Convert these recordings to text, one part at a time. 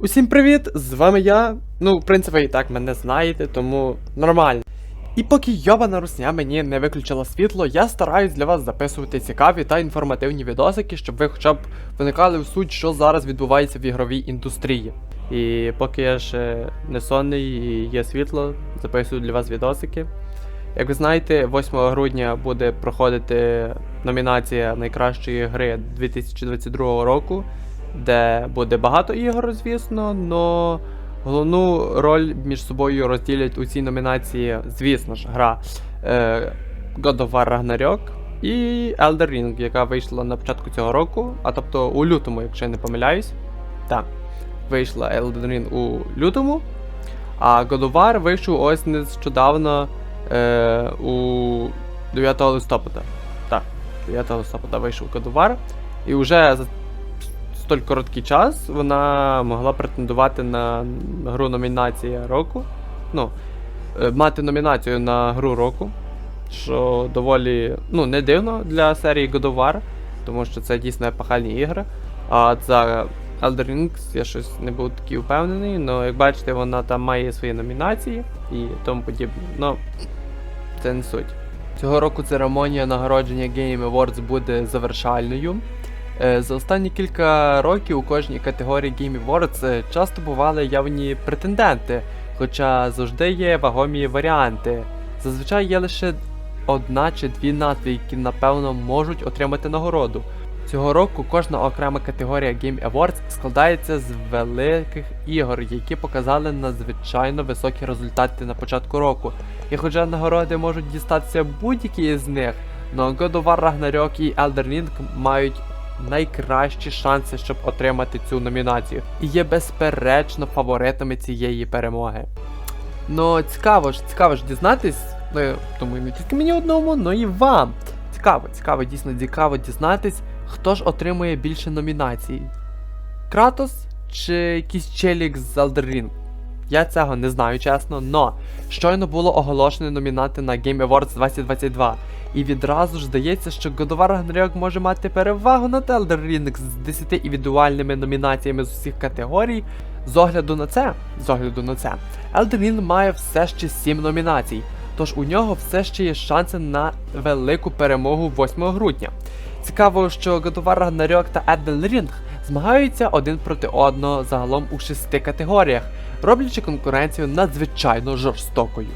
Усім привіт! З вами я. Ну, в принципі, і так мене знаєте, тому нормально. І поки йобана русня мені не виключила світло, я стараюсь для вас записувати цікаві та інформативні відосики, щоб ви хоча б виникали в суть, що зараз відбувається в ігровій індустрії. І поки я ще не сонний і є світло, записую для вас відосики. Як ви знаєте, 8 грудня буде проходити номінація найкращої гри 2022 року, де буде багато ігор, звісно, но головну роль між собою розділять у цій номінації, звісно ж, гра е, God of War Ragnarok і Elder Ring, яка вийшла на початку цього року, а тобто у лютому, якщо я не помиляюсь. Так, вийшла Elden Ring у лютому, а God of War вийшов ось нещодавно е, у 9 листопада. Так, 9 листопада вийшов God of War. І вже за столь короткий час вона могла претендувати на гру номінація року. Ну, е, мати номінацію на гру року, що доволі ну, не дивно для серії God of War, тому що це дійсно епохальні ігри. А за Elder Rings я щось не був такий впевнений, але як бачите, вона там має свої номінації і тому подібне. Ну, це не суть. Цього року церемонія нагородження Game Awards буде завершальною. Е, За останні кілька років у кожній категорії Game Awards е, часто бували явні претенденти, хоча завжди є вагомі варіанти. Зазвичай є лише одна чи дві назви, які напевно можуть отримати нагороду. Цього року кожна окрема категорія Game Awards складається з великих ігор, які показали надзвичайно високі результати на початку року. І хоча нагороди можуть дістатися будь-які з них, но God of War Ragnarok і Elden Ring мають найкращі шанси, щоб отримати цю номінацію, і є безперечно фаворитами цієї перемоги. Ну, цікаво ж, цікаво ж дізнатись, ну, я думаю, не тільки мені одному, но і вам. Цікаво, цікаво, дійсно цікаво дізнатись, хто ж отримує більше номінацій. Кратос чи якийсь челік з Ring? Я цього не знаю, чесно, но щойно було оголошено номінати на Game Awards 2022. І відразу ж здається, що God of War Ragnarok може мати перевагу над Elden Ring з 10 індивідуальними номінаціями з усіх категорій. З огляду на це, з огляду на це, Elden Ring має все ще 7 номінацій, тож у нього все ще є шанси на велику перемогу 8 грудня. Цікаво, що God of War Ragnarok та Elden Ring змагаються один проти одного загалом у шести категоріях, роблячи конкуренцію надзвичайно жорстокою.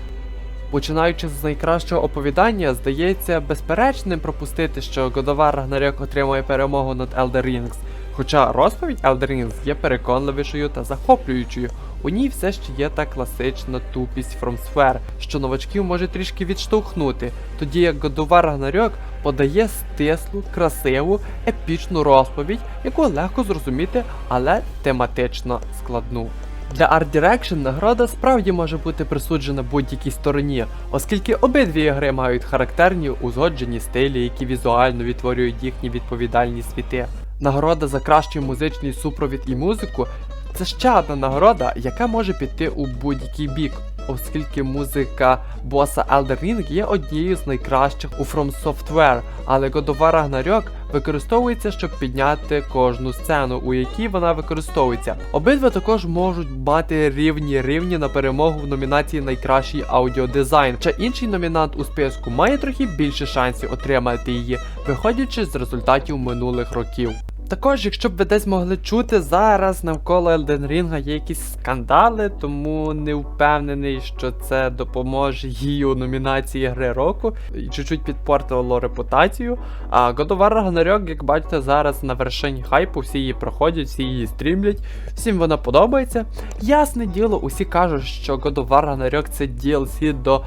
Починаючи з найкращого оповідання, здається безперечним пропустити, що War Ragnarok отримує перемогу над Elder Rings, хоча розповідь Elder Rings є переконливішою та захоплюючою. У ній все ще є та класична тупість Sphere, що новачків може трішки відштовхнути, тоді як War Ragnarok подає стислу, красиву, епічну розповідь, яку легко зрозуміти, але тематично складну. Для Art Direction нагорода справді може бути присуджена будь-якій стороні, оскільки обидві гри мають характерні узгоджені стилі, які візуально відтворюють їхні відповідальні світи. Нагорода за кращий музичний супровід і музику це ще одна нагорода, яка може піти у будь-який бік, оскільки музика боса Elder Ring є однією з найкращих у From Software, але God of War Ragnarok використовується, щоб підняти кожну сцену, у якій вона використовується. Обидва також можуть мати рівні рівні на перемогу в номінації Найкращий аудіодизайн. Чи інший номінант у списку має трохи більше шансів отримати її, виходячи з результатів минулих років. Також, якщо б ви десь могли чути, зараз навколо Elden Ring є якісь скандали, тому не впевнений, що це допоможе їй у номінації гри року і чуть-чуть підпортило репутацію. А God of War Ragnarok, як бачите, зараз на вершині хайпу, всі її проходять, всі її стрімлять, всім вона подобається. Ясне діло, усі кажуть, що God of War Ragnarok це DLC до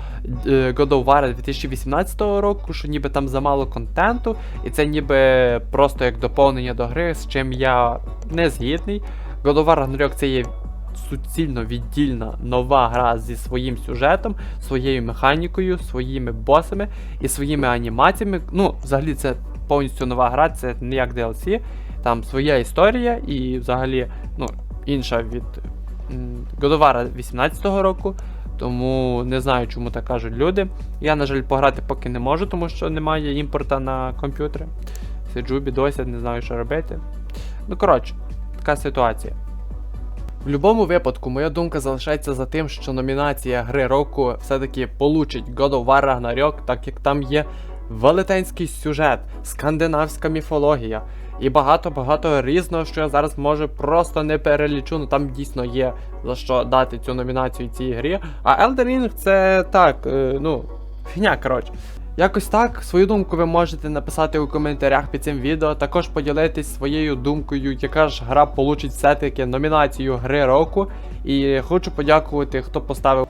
е, God of War 2018 року, що ніби там замало контенту, і це ніби просто як доповнення до гри, з чим я не згідний. God of War Ragnarok це є суцільно віддільна нова гра зі своїм сюжетом, своєю механікою, своїми босами і своїми анімаціями. Ну, взагалі, це повністю нова гра, це не як DLC. Там своя історія і взагалі ну, інша від God of War 18-го року. Тому не знаю, чому так кажуть люди. Я, на жаль, пограти поки не можу, тому що немає імпорта на комп'ютери. Сиджу, бідося, не знаю, що робити. Ну, коротше, така ситуація. В будь-якому випадку, моя думка залишається за тим, що номінація гри року все-таки получить God of War Ragnarok, так як там є велетенський сюжет, скандинавська міфологія і багато-багато різного, що я зараз може просто не перелічу. Ну там дійсно є за що дати цю номінацію цій грі. А Elden Ring це так, е, ну, фігня, коротше. Якось так, свою думку ви можете написати у коментарях під цим відео. Також поділитись своєю думкою, яка ж гра получить все-таки номінацію гри року. І хочу подякувати, хто поставив